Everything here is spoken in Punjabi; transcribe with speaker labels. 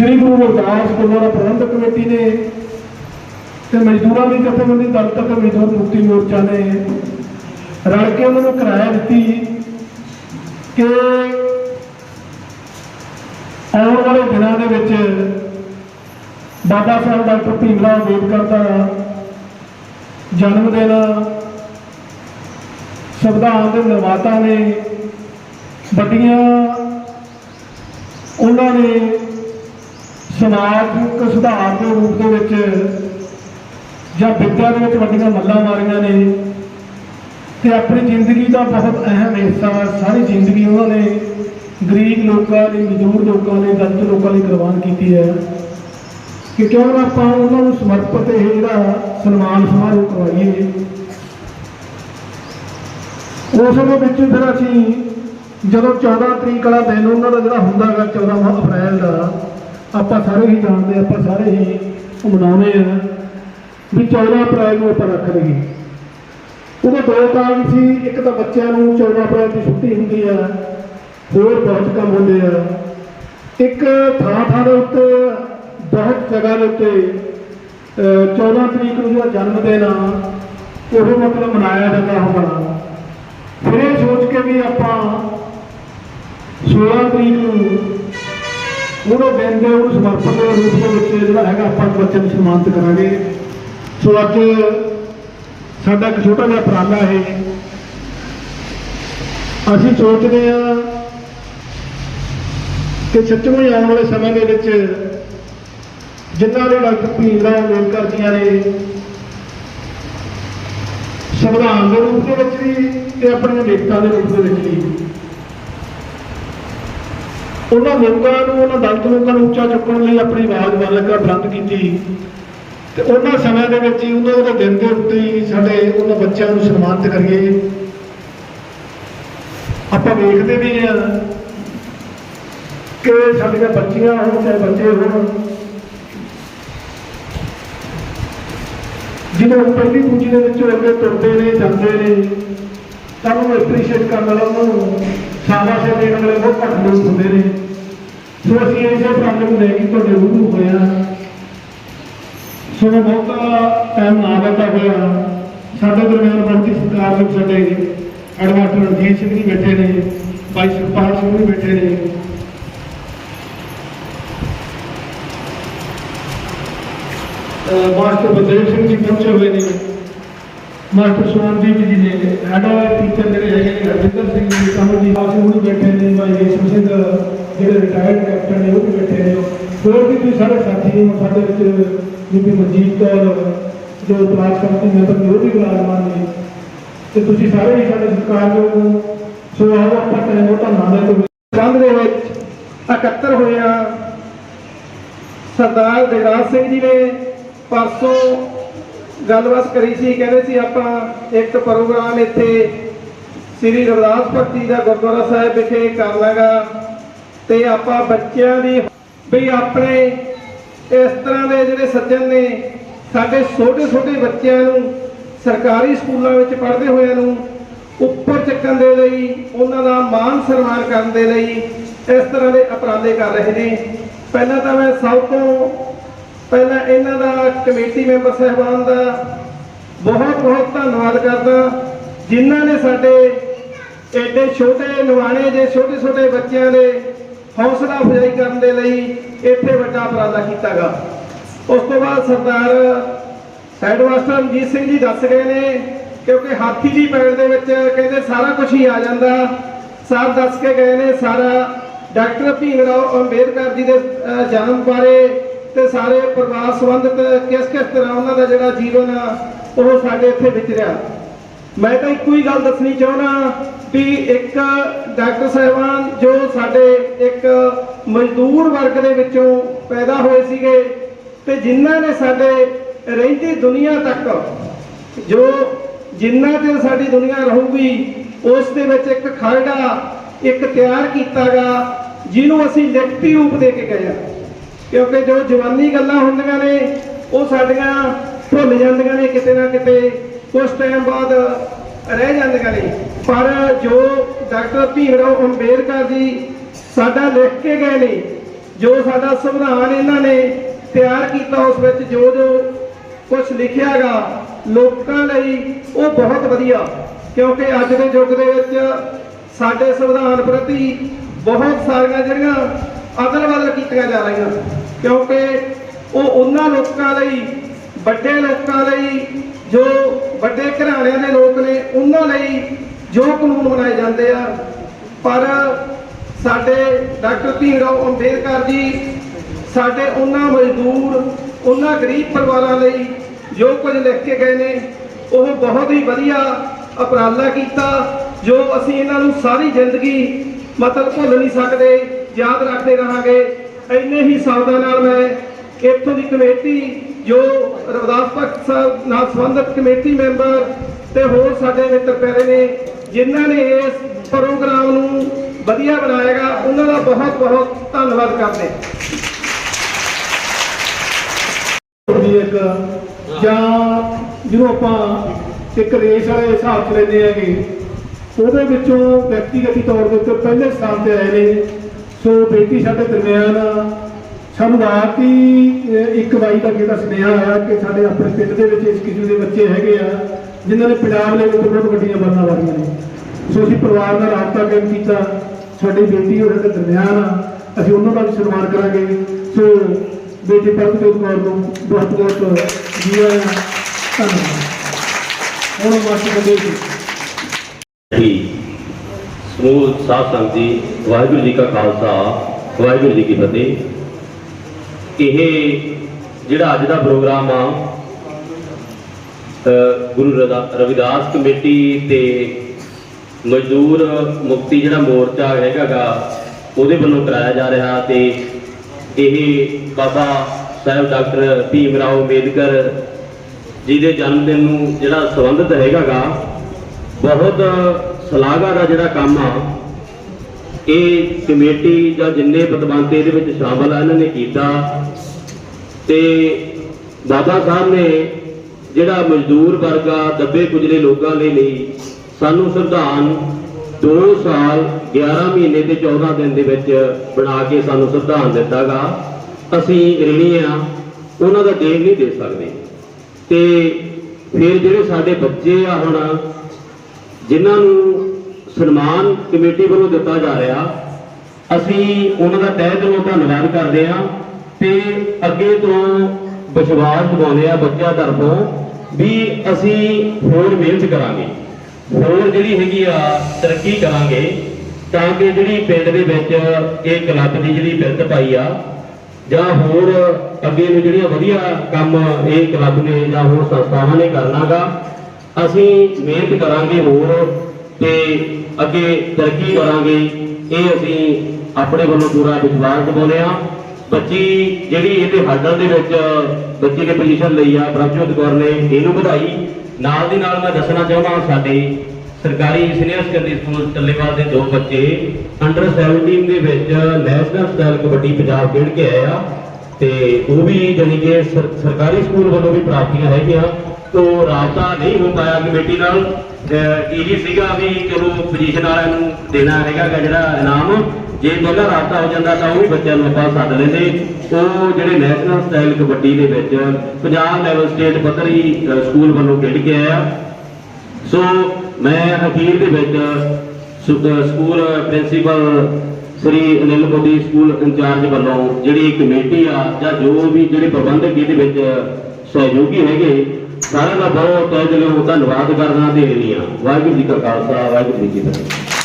Speaker 1: ਸ੍ਰੀ ਗੁਰੂ ਰਵਿਦਾਸ ਗੁਰਦੁਆਰਾ ਪ੍ਰਬੰਧਕ ਕਮੇਟੀ ਨੇ ਤੇ ਮਜ਼ਦੂਰਾਂ ਦੀ ਜਥੇਬੰਦੀ ਦਲ ਤੱਕ ਮਜ਼ਦੂਰ ਮੁਕਤੀ ਮੋਰਚਾ ਨੇ ਰਲ ਕੇ ਉਹਨਾਂ ਨੂੰ ਕਿਰਾਇਆ ਦਿੱਤੀ ਕਿ ਆਉਣ ਵਾਲੇ ਦਿਨਾਂ ਦੇ ਵਿੱਚ ਬਾਬਾ ਸਾਹਿਬ ਡਾਕਟਰ ਭੀਮ ਰਾਓ ਅੰਬੇਦਕਰ ਦਾ ਜਨਮ ਦਿਨ ਸੰਵਿਧਾਨ ਦੇ ਨਿਰਮਾਤਾ ਨੇ ਵੱਡੀਆਂ ਉਹਨਾਂ ਨੇ ਸਮਾਜਿਕ ਸੁਧਾਰ ਦੇ ਰੂਪ ਦੇ ਵਿੱਚ ਜਾਂ ਵਿਦਿਆ ਦੇ ਵਿੱਚ ਵੱਡੀਆਂ ਮੱਲਾਂ ਮਾਰੀਆਂ ਨੇ ਤੇ ਆਪਣੀ ਜ਼ਿੰਦਗੀ ਦਾ ਬਹੁਤ ਅਹਿਮ ਹਿੱਸਾ ਸਾਰੀ ਜ਼ਿੰਦਗੀ ਉਹਨਾਂ ਨੇ ਗਰੀਬ ਲੋਕਾਂ ਲਈ, ਮਜ਼ਦੂਰ ਲੋਕਾਂ ਲਈ, ਦਲਿਤ ਲੋਕਾਂ ਲਈ ਕੁਰਬਾਨ ਕੀਤੀ ਹੈ ਕਿ ਕਿਉਂ ਨਾ ਆਪਾਂ ਉਹਨਾਂ ਨੂੰ ਸਮਰਪਿਤ ਇਹ ਜਿਹੜਾ ਸਨਮਾਨ ਸਮਾਰੋਹ ਕਰਵਾਈਏ। ਉਸ ਦੇ ਵਿੱਚ ਫਿਰ ਅਸੀਂ ਜਦੋਂ 14 ਤਰੀਕ ਵਾਲਾ ਦਿਨ ਉਹਨਾਂ ਦਾ ਜਿਹੜਾ ਹੁੰਦਾ ਹੈਗਾ 14 ਅਪ੍ਰੈਲ ਦਾ ਆਪਾਂ ਸਾਰੇ ਹੀ ਜਾਣਦੇ ਹਾਂ, ਆਪਾਂ ਸਾਰੇ ਹੀ ਮਨਾਉਂਦੇ ਆ ਵੀ 14 ਅਪ੍ਰੈਲ ਨੂੰ ਆਪਾਂ ਰੱਖ ਲਈਏ। ਉਹਦੇ ਦੋ ਕਾਰਨ ਸੀ ਇੱਕ ਤਾਂ ਬੱਚਿਆਂ ਨੂੰ 14 ਅਪ੍ਰੈਲ ਦੀ ਛੁੱਟੀ ਹੁੰਦੀ ਆ ਹੋਰ ਬਹੁਤ ਕੰਮ ਹੁੰਦੇ ਆ। ਇੱਕ ਥਾਂ ਥਾਂ ਦੇ ਉੱਤੇ ਬਹੁਤ ਜਗ੍ਹਾ ਦੇ ਉੱਤੇ ਅਹ, 14 ਤਰੀਕ ਨੂੰ ਜਿਹੜਾ ਜਨਮ ਦਿਨ ਆ ਉਹ ਮਤਲਬ ਮਨਾਇਆ ਜਾਂਦਾ ਹੋਣਾ ਫਿਰ ਇਹ ਸੋਚ ਕੇ ਵੀ ਆਪਾਂ 16 ਤਰੀਕ ਨੂੰ ਉਹਨੂੰ ਦਿਨ ਦੇ ਉਹਨੂੰ ਸਮਰਪਣ ਦੇ ਰੂਪ ਦੇ ਵਿੱਚ ਜਿਹੜਾ ਹੈਗਾ ਆਪਾਂ ਬੱਚਿਆਂ ਨੂੰ ਸਨਮਾਨਿਤ ਕਰਾਂਗੇ। ਸੋ ਅੱਜ ਸਾਡਾ ਇੱਕ ਛੋਟਾ ਜਿਹਾ ਉਪਰਾਲਾ ਹੈ ਅਸੀਂ ਸੋਚਦੇ ਹਾਂ ਕਿ ਸੱਚਮੁੱਚ ਆਉਣ ਵਾਲੇ ਸਮੇਂ ਦੇ ਵਿੱਚ ਜਿਨ੍ਹਾਂ ਦੇ ਡਾਕਟਰ ਭੀਮ ਰਾਓ ਅੰਬੇਡਕਰ ਜੀਆਂ ਨੇ ਸੰਵਿਧਾਨ ਦੇ ਰੂਪ ਦੇ ਵਿੱਚ ਵੀ ਤੇ ਆਪਣੇ ਨੇਤਾ ਦੇ ਰੂਪ ਦੇ ਵਿੱਚ ਵੀ ਉਹਨਾਂ ਲੋਕਾਂ ਨੂੰ, ਉਹਨਾਂ ਦਲਤ ਲੋਕਾਂ ਨੂੰ ਉੱਚਾ ਚੁੱਕਣ ਲਈ ਆਪਣੀ ਆਵਾਜ਼ ਬੁਲੰਦ ਕਰ ਬੁਲੰਦ ਕੀਤੀ। ਤੇ ਉਹਨਾਂ ਸਮਿਆਂ ਦੇ ਵਿੱਚ ਹੀ ਉਹਨਾਂ ਦੇ ਦਿਨ ਦੇ ਉੱਤੇ ਹੀ ਸਾਡੇ ਉਹਨਾਂ ਬੱਚਿਆਂ ਨੂੰ ਸਨਮਾਨਿਤ ਕਰੀਏ। ਆਪਾਂ ਵੇਖਦੇ ਵੀ ਹਾਂ ਕਿ ਸਾਡੀਆਂ ਬੱਚੀਆਂ ਹੋਣ, ਚਾਹੇ ਬੱਚੇ ਹੋਣ ਜਦੋਂ ਪਹਿਲੀ ਪੂਜੀ ਦੇ ਵਿੱਚੋਂ ਅੱਗੇ ਤੁਰਦੇ ਨੇ, ਜਾਂਦੇ ਨੇ, ਤਾਂ ਉਹਨੂੰ ਐਪਰੀਸ਼ੀਏਟ ਕਰਨ ਵਾਲਾ ਉਹਨਾਂ ਨੂੰ ਸ਼ਾਬਾਸ਼ ਦੇਣ ਵਾਲੇ ਬਹੁਤ ਘੱਟ ਲੋਕ ਹੁੰਦੇ ਨੇ। ਸੋ ਅਸੀਂ ਇਸੇ ਉਪਰਾਲੇ ਲੈ ਕੇ ਤੁਹਾਡੇ ਰੂਬਰੂ ਹੋਏ ਸੋ ਬਹੁਤਾ ਟਾਈਮ ਨਾ ਲੈਂਦਾ ਹੋਇਆ। ਸਾਡੇ ਦਰਮਿਆਨ ਬੰਟੀ ਸਰਕਾਰ ਦੇ ਸਾਡੇ ਐਡਵਾਈਜ਼ਰ ਰਣਜੀਤ ਸਿੰਘ ਜੀ ਬੈਠੇ ਨੇ ਭਾਈ ਸੁਖਪਾਲ ਸਿੰਘ ਵੀ ਬੈਠੇ ਨੇ। ਮਾਸਟਰ ਬਲਦੇਵ ਸਿੰਘ ਜੀ ਪਹੁੰਚੇ ਹੋਏ ਨੇ। ਮਾਸਟਰ ਸੋਨਦੀਪ ਜੀ ਨੇ ਹੈਡ ਟੀਚਰ ਜਿਹੜੇ ਹੈਗੇ ਨੇ ਰਵਿੰਦਰ ਸਿੰਘ ਜੀ ਕਮਲਜੀਤ ਸਿੰਘ ਉਹ ਵੀ ਬੈਠੇ ਨੇ, ਭਾਈ ਰੇਸ਼ਮ ਸਿੰਘ ਜਿਹੜੇ ਰਿਟਾਇਰਡ ਕੈਪਟਨ ਨੇ ਉਹ ਵੀ ਬੈਠੇ ਨੇ ਹੋਰ ਵੀ ਤੁਸੀਂ ਸਾਡੇ ਸਾਥੀ ਨੇ ਸਾਡੇ ਵਿੱਚ ਬੀਬੀ ਮਨਜੀਤ ਕੌਰ, ਜੋ ਕਲਾਸ ਕਮੇਟੀ ਮੈਂਬਰ ਨੇ ਉਹ ਵੀ ਵਿਰਾਜਮਾਨ ਨੇ। ਤੇ ਤੁਸੀਂ ਸਾਰੇ ਹੀ ਸਾਡੇ ਸਰਕਾਰ ਨੂੰ ਸੋ ਆਓ ਆਪਾਂ ਟਾਈਮ ਉਹ ਧੰਨਾ ਦੇ ਸੰਘ ਦੇ ਵਿੱਚ ਇਕੱਤਰ ਹੋਇਆ ਸਰਦਾਰ ਦੇਵਰਾਜ ਸਿੰਘ ਜੀ ਨੇ। ਪਰਸੋਂ ਗੱਲਬਾਤ ਕਰੀ ਸੀ, ਕਹਿੰਦੇ ਸੀ ਆਪਾਂ ਇੱਕ ਪ੍ਰੋਗਰਾਮ ਇੱਥੇ ਸ੍ਰੀ ਰਵਿਦਾਸ ਭਗਤੀ ਦਾ ਗੁਰਦੁਆਰਾ ਸਾਹਿਬ ਵਿਖੇ ਕਰ ਲਾਂਗਾ। ਤੇ ਆਪਾਂ ਬੱਚਿਆਂ ਦੀ ਵੀ ਆਪਣੇ ਇਸ ਤਰ੍ਹਾਂ ਦੇ ਜਿਹੜੇ ਸੱਜਣ ਨੇ, ਸਾਡੇ ਛੋਟੇ ਛੋਟੇ ਬੱਚਿਆਂ ਨੂੰ, ਸਰਕਾਰੀ ਸਕੂਲਾਂ ਵਿੱਚ ਪੜ੍ਹਦੇ ਹੋਇਆਂ ਨੂੰ ਉੱਪਰ ਚੱਕਣ ਦੇ ਲਈ, ਉਹਨਾਂ ਦਾ ਮਾਨ ਸਨਮਾਨ ਕਰਨ ਦੇ ਲਈ ਇਸ ਤਰ੍ਹਾਂ ਦੇ ਉਪਰਾਲੇ ਕਰ ਰਹੇ ਨੇ। ਪਹਿਲਾਂ ਤਾਂ ਮੈਂ ਸਭ ਤੋਂ ਪਹਿਲਾਂ ਇਹਨਾਂ ਦਾ ਕਮੇਟੀ ਮੈਂਬਰ ਸਹਿਬਾਨ ਦਾ ਬਹੁਤ ਬਹੁਤ ਧੰਨਵਾਦ ਕਰਦਾ, ਜਿਨ੍ਹਾਂ ਨੇ ਸਾਡੇ ਐਡੇ ਛੋਟੇ ਨਿਵਾਣੇ ਜੇ ਛੋਟੇ ਛੋਟੇ ਬੱਚਿਆਂ ਦੇ ਹੌਸਲਾ ਅਫਜ਼ਾਈ ਕਰਨ ਦੇ ਲਈ ਇੱਥੇ ਵੱਡਾ ਉਪਰਾਲਾ ਕੀਤਾਗਾ। ਉਸ ਤੋਂ ਬਾਅਦ ਸਰਦਾਰ ਹੈਡਮਾਸਟਰ ਰਣਜੀਤ ਸਿੰਘ ਜੀ ਦੱਸ ਗਏ ਨੇ ਕਿਉਂਕਿ ਹਾਥੀ ਦੀ ਪੈਣ ਦੇ ਵਿੱਚ ਕਹਿੰਦੇ ਸਾਰਾ ਕੁਝ ਹੀ ਆ ਜਾਂਦਾ। ਸਰ ਦੱਸ ਕੇ ਗਏ ਨੇ ਸਾਰਾ। ਡਾਕਟਰ ਭੀਮ ਰਾਓ ਅੰਬੇਦਕਰ ਜੀ ਦੇ ਜਨਮ ਬਾਰੇ ਤੇ ਸਾਰੇ ਪਰਿਵਾਰ ਸੰਬੰਧਿਤ ਕਿਸ ਕਿਸ ਤਰ੍ਹਾਂ ਉਹਨਾਂ ਦਾ ਜਿਹੜਾ ਜੀਵਨ ਆ ਉਹ ਸਾਡੇ ਇੱਥੇ ਵਿਚਰਿਆ ਮੈਂ ਤਾਂ ਇੱਕੋ ਹੀ ਗੱਲ ਦੱਸਣੀ ਚਾਹੁੰਦਾ ਵੀ ਇੱਕ ਡਾਕਟਰ ਸਾਹਿਬਾਨ ਜੋ ਸਾਡੇ ਇੱਕ ਮਜ਼ਦੂਰ ਵਰਗ ਦੇ ਵਿੱਚੋਂ ਪੈਦਾ ਹੋਏ ਸੀਗੇ ਤੇ ਜਿਨ੍ਹਾਂ ਨੇ ਸਾਡੇ ਰਹਿੰਦੀ ਦੁਨੀਆ ਤੱਕ ਜੋ ਜਿੰਨਾ ਚਿਰ ਸਾਡੀ ਦੁਨੀਆ ਰਹੂਗੀ, ਉਸ ਦੇ ਵਿੱਚ ਇੱਕ ਖਰੜਾ, ਇੱਕ ਤਿਆਰ ਕੀਤਾਗਾ, ਜਿਹਨੂੰ ਅਸੀਂ ਲਿਖਤੀ ਰੂਪ ਦੇ ਕੇ ਗਏ ਆ ਕਿਉਂਕਿ ਜੋ ਜਵਾਨੀ ਗੱਲਾਂ ਹੁੰਦੀਆਂ ਨੇ, ਉਹ ਸਾਡੀਆਂ ਭੁੱਲ ਜਾਂਦੀਆਂ ਨੇ ਕਿਤੇ ਨਾ ਕਿਤੇ। ਕੁਝ ਟਾਈਮ ਬਾਅਦ ਰਹਿ ਜਾਂਦੀਆਂ ਨੇ। ਪਰ ਜੋ ਡਾਕਟਰ ਭੀਮ ਰਾਓ ਅੰਬੇਦਕਰ ਜੀ ਸਾਡਾ ਲਿਖ ਕੇ ਗਏ ਨੇ।
Speaker 2: ਜੋ ਸਾਡਾ ਸੰਵਿਧਾਨ ਇਹਨਾਂ ਨੇ ਤਿਆਰ ਕੀਤਾ, ਉਸ ਵਿੱਚ ਜੋ ਜੋ ਕੁਝ ਲਿਖਿਆਗਾ ਲੋਕਾਂ ਲਈ ਉਹ ਬਹੁਤ ਵਧੀਆ। ਕਿਉਂਕਿ ਅੱਜ ਦੇ ਯੁੱਗ ਦੇ ਵਿੱਚ ਸਾਡੇ ਸੰਵਿਧਾਨ ਪ੍ਰਤੀ ਬਹੁਤ ਸਾਰੀਆਂ ਜਿਹੜੀਆਂ ਅਦਲ ਬਦਲ ਕੀਤੀਆਂ ਜਾ ਰਹੀਆਂ। ਕਿਉਂਕਿ ਉਹ ਉਹਨਾਂ ਲੋਕਾਂ ਲਈ, ਵੱਡੇ ਲੋਕਾਂ ਲਈ ਜੋ ਵੱਡੇ ਘਰਾਣਿਆਂ ਦੇ ਲੋਕ ਨੇ, ਉਹਨਾਂ ਲਈ ਜੋ ਕਾਨੂੰਨ ਬਣਾਏ ਜਾਂਦੇ ਆ। ਪਰ ਸਾਡੇ ਡਾਕਟਰ ਭੀਮਰਾਓ ਅੰਬੇਦਕਰ ਜੀ, ਸਾਡੇ ਉਹਨਾਂ ਮਜ਼ਦੂਰ, ਉਹਨਾਂ ਗਰੀਬ ਪਰਿਵਾਰਾਂ ਲਈ ਜੋ ਕੁਝ ਲਿਖ ਕੇ ਗਏ ਨੇ, ਉਹ ਬਹੁਤ ਹੀ ਵਧੀਆ ਉਪਰਾਲਾ ਕੀਤਾ, ਜੋ ਅਸੀਂ ਇਹਨਾਂ ਨੂੰ ਸਾਰੀ ਜ਼ਿੰਦਗੀ ਮਤਲਬ ਭੁੱਲ ਨਹੀਂ ਸਕਦੇ, ਯਾਦ ਰੱਖਦੇ ਰਹਾਂਗੇ। ਇੰਨੇ ਹੀ ਸ਼ਬਦਾਂ ਨਾਲ ਮੈਂ ਇੱਥੋਂ ਦੀ ਕਮੇਟੀ ਜੋ ਰਵਿਦਾਸ ਭਗਤ ਸਾਹਿਬ ਨਾਲ ਸੰਬੰਧਿਤ ਕਮੇਟੀ ਮੈਂਬਰ ਤੇ ਹੋਰ ਸਾਡੇ ਮਿੱਤਰ ਪਿਆਰੇ ਨੇ, ਜਿਨ੍ਹਾਂ ਨੇ ਇਸ ਪ੍ਰੋਗਰਾਮ ਨੂੰ ਵਧੀਆ ਬਣਾਏਗਾ, ਉਹਨਾਂ ਦਾ ਬਹੁਤ ਬਹੁਤ ਧੰਨਵਾਦ ਕਰਦੇ
Speaker 1: ਦੀ ਇੱਕ ਜਾਂ ਜਿਹਨੂੰ ਆਪਾਂ ਇੱਕ ਰੇਸ ਵਾਲੇ ਹਿਸਾਬ ਚ ਲੈਂਦੇ ਹੈਗੇ, ਉਹਦੇ ਵਿੱਚੋਂ ਵਿਅਕਤੀਗਤ ਤੌਰ ਦੇ ਉੱਤੇ ਪਹਿਲੇ ਸਥਾਨ ਤੇ ਆਏ ਨੇ। ਸੋ ਬੇਟੀ ਸਾਡੇ ਦਰਮਿਆਨ ਸਾਨੂੰ ਆਪ ਹੀ ਇੱਕ ਵਾਈ ਦਾ ਕਿਹਦਾ ਸੁਨੇਹਾ ਆਇਆ ਕਿ ਸਾਡੇ ਆਪਣੇ ਪਿੰਡ ਦੇ ਵਿੱਚ ਇਸ ਕਿਸਮ ਦੇ ਬੱਚੇ ਹੈਗੇ ਆ, ਜਿਨ੍ਹਾਂ ਨੇ ਪੰਜਾਬ ਲੈਵਲ ਤੇ ਬਹੁਤ ਵੱਡੀਆਂ ਬਾਤਾਂ ਵਾਲੀਆਂ ਨੇ। ਸੋ ਅਸੀਂ ਪਰਿਵਾਰ ਨਾਲ ਰਾਬਤਾ ਕਾਇਮ ਕੀਤਾ, ਸਾਡੀ ਬੇਟੀ ਉਹਨਾਂ ਦੇ ਦਰਮਿਆਨ ਆ, ਅਸੀਂ ਉਹਨਾਂ ਦਾ ਵੀ ਸਨਮਾਨ ਕਰਾਂਗੇ। ਸੋ ਬੇਟੀ ਪਰਮਜੋਤ ਕੌਰ ਨੂੰ ਬਹੁਤ ਬਹੁਤ ਜੀ ਆਇਆਂ ਧੰਨਵਾਦ। ਹੁਣ ਮਾਸਟਰ ਬੰਦੇ ਜੀ,
Speaker 3: ਸਮੂਹ ਸਾਧ ਸੰਗਤ ਜੀ, ਵਾਹਿਗੁਰੂ ਜੀ ਕਾ ਖਾਲਸਾ, ਵਾਹਿਗੁਰੂ ਜੀ ਕੀ ਫਤਿਹ। ਇਹ ਜਿਹੜਾ ਅੱਜ ਦਾ ਪ੍ਰੋਗਰਾਮ ਆ ਗੁਰੂ ਰਵਿਦਾਸ ਕਮੇਟੀ ਤੇ ਮਜ਼ਦੂਰ ਮੁਕਤੀ ਜਿਹੜਾ ਮੋਰਚਾ ਹੈਗਾਗਾ, ਉਹਦੇ ਵੱਲੋਂ ਕਰਾਇਆ ਜਾ ਰਿਹਾ ਤੇ ਇਹ ਬਾਬਾ ਸਾਹਿਬ ਡਾਕਟਰ ਭੀਮ ਰਾਓ ਅੰਬੇਦਕਰ ਜੀ ਦੇ ਜਨਮ ਦਿਨ ਨੂੰ ਜਿਹੜਾ ਸੰਬੰਧਿਤ ਹੈਗਾਗਾ, ਬਹੁਤ ਸਲਾਘਾ ਦਾ ਜਿਹੜਾ ਕੰਮ ਆ ਇਹ ਕਮੇਟੀ ਜਾਂ ਜਿੰਨੇ ਪਤਵੰਤੇ ਇਹਦੇ ਵਿੱਚ ਸ਼ਾਮਲ ਆ, ਇਹਨਾਂ ਨੇ ਕੀਤਾ। ਤੇ ਬਾਬਾ ਸਾਹਿਬ ਨੇ ਜਿਹੜਾ ਮਜ਼ਦੂਰ ਵਰਗਾ ਦੱਬੇ ਕੁਚਲੇ ਲੋਕਾਂ ਦੇ ਲਈ ਸਾਨੂੰ ਸੰਵਿਧਾਨ 2 ਸਾਲ 11 ਮਹੀਨੇ ਤੇ 14 ਦਿਨ ਦੇ ਵਿੱਚ ਬਣਾ ਕੇ ਸਾਨੂੰ ਸੰਵਿਧਾਨ ਦਿੱਤਾਗਾ। ਅਸੀਂ ਰਿਣੀ ਆ, ਉਹਨਾਂ ਦਾ ਦੇਣ ਨਹੀਂ ਦੇ ਸਕਦੇ। ਤੇ ਫਿਰ ਜਿਹੜੇ ਸਾਡੇ ਬੱਚੇ ਆ ਹੁਣ, ਜਿਨ੍ਹਾਂ ਨੂੰ ਸਨਮਾਨ ਕਮੇਟੀ ਵੱਲੋਂ ਦਿੱਤਾ ਜਾ ਰਿਹਾ। ਅਸੀਂ ਉਹਨਾਂ ਦਾ ਤਹਿ ਦਿਲੋਂ ਧੰਨਵਾਦ ਕਰਦੇ ਹਾਂ ਤੇ ਅੱਗੇ ਤੋਂ ਵਿਸ਼ਵਾਸ ਦਿਵਾਉਂਦੇ ਆ ਬੱਚਿਆਂ ਤਰਫੋਂ ਵੀ ਅਸੀਂ ਹੋਰ ਮਿਹਨਤ ਕਰਾਂਗੇ। ਹੋਰ ਜਿਹੜੀ ਹੈਗੀ ਆ ਤਰੱਕੀ ਕਰਾਂਗੇ ਤਾਂ ਕਿ ਜਿਹੜੀ ਪਿੰਡ ਦੇ ਵਿੱਚ ਇਹ ਕਲੱਬ ਦੀ ਜਿਹੜੀ ਬਿਰਧ ਪਾਈ ਆ ਜਾਂ ਹੋਰ ਅੱਗੇ ਨੂੰ ਜਿਹੜੀਆਂ ਵਧੀਆ ਕੰਮ ਇਹ ਕਲੱਬ ਨੇ ਜਾਂ ਹੋਰ ਸੰਸਥਾਵਾਂ ਨੇ ਕਰਨਾਗਾ, ਅਸੀਂ ਮਿਹਨਤ ਕਰਾਂਗੇ ਹੋਰ ਤੇ ਅੱਗੇ ਤਰੱਕੀ ਕਰਾਂਗੇ। ਇਹ ਅਸੀਂ ਆਪਣੇ ਵੱਲੋਂ ਪੂਰਾ ਵਿਸ਼ਵਾਸ ਦਿਵਾਉਂਦੇ ਆ ਬੱਚੀ ਜਿਹੜੀ ਇਹਦੇ ਹੱਡਾਂ ਦੇ ਵਿੱਚ ਬੱਚੀ ਨੇ ਪੋਜੀਸ਼ਨ ਲਈ ਆ, ਪ੍ਰਭਜੋਤ ਕੌਰ ਨੇ ਇਹਨੂੰ ਵਧਾਈ। ਨਾਲ ਦੀ ਨਾਲ ਮੈਂ ਦੱਸਣਾ ਚਾਹੁੰਦਾ ਸਾਡੇ ਸਰਕਾਰੀ ਸੀਨੀਅਰ ਸੈਕੰਡਰੀ ਸਕੂਲ ਟੱਲੇਵਾਲ ਦੇ ਦੋ ਬੱਚੇ ਅੰਡਰ 17 ਦੇ ਵਿੱਚ ਨੈਸ਼ਨਲ ਸਟਾਈਲ ਕਬੱਡੀ ਪੰਜਾਬ ਖੇਡ ਕੇ ਆਏ ਆ। ਤੇ ਉਹ ਵੀ ਜਾਣੀ ਕਿ ਸਰਕਾਰੀ ਸਕੂਲ ਵੱਲੋਂ ਵੀ ਪ੍ਰਾਪਤੀਆਂ ਹੈਗੀਆਂ। ਤੋਂ ਰਾਬਤਾ ਨਹੀਂ ਹੋ ਪਾਇਆ ਕਮੇਟੀ ਨਾਲ। ਇਹ ਸੀਗਾ ਵੀ ਚਲੋ ਪੋਜੀਸ਼ਨ ਵਾਲਿਆਂ ਨੂੰ ਦੇਣਾ ਹੈਗਾ ਜਿਹੜਾ ਇਨਾਮ। ਜੇ ਪਹਿਲਾਂ ਰਾਬਤਾ ਹੋ ਜਾਂਦਾ ਤਾਂ ਉਹ ਵੀ ਬੱਚਿਆਂ ਨੂੰ ਆਪਾਂ ਸੱਦ ਲੈਂਦੇ। ਉਹ ਜਿਹੜੇ ਨੈਸ਼ਨਲ ਸਟਾਈਲ ਕਬੱਡੀ ਦੇ ਵਿੱਚ ਪੰਜਾਬ ਲੈਵਲ ਸਟੇਟ ਪੱਧਰੀ ਸਕੂਲ ਵੱਲੋਂ ਖੇਡ ਕੇ ਆਇਆ। ਸੋ ਮੈਂ ਅਖੀਰ ਦੇ ਵਿੱਚ school principal Shri Anil Modi school incharge ਵੱਲੋਂ ਜਿਹੜੀ ਕਮੇਟੀ ਆ ਜਾਂ ਜੋ ਵੀ ਜਿਹੜੇ ਪ੍ਰਬੰਧਕ ਇਹਦੇ ਵਿੱਚ ਸਹਿਯੋਗੀ ਹੈਗੇ ਸਾਰਿਆਂ ਦਾ ਬਹੁਤ ਤਹਿ ਦਿਲੋਂ ਧੰਨਵਾਦ ਕਰਦਾ ਤੇ ਰਹੀ ਵਾਹਿਗੁਰੂ ਜੀ ਕਾ ਖਾਲਸਾ, ਵਾਹਿਗੁਰੂ ਜੀ ਕੀ ਫਤਿਹ।